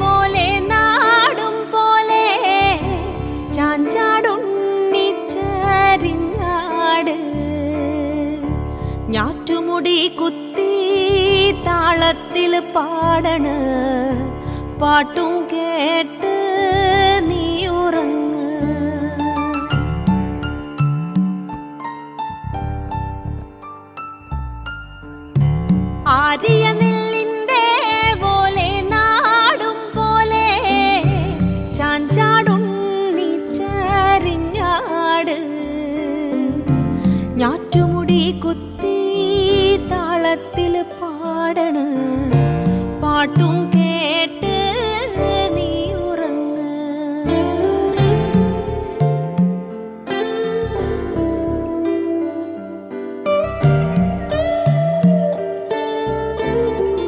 പോലെ നാടും പോലെ ഞാറ്റുമുടി കുത്തി താളത്തിൽ പാടണ്. പാട്ടും കേട്ട് നീ ഉറങ്ങ്. ആരിയ ഞാറ്റുമുടി കുത്തി താളത്തിൽ പാടണ്. പാട്ടും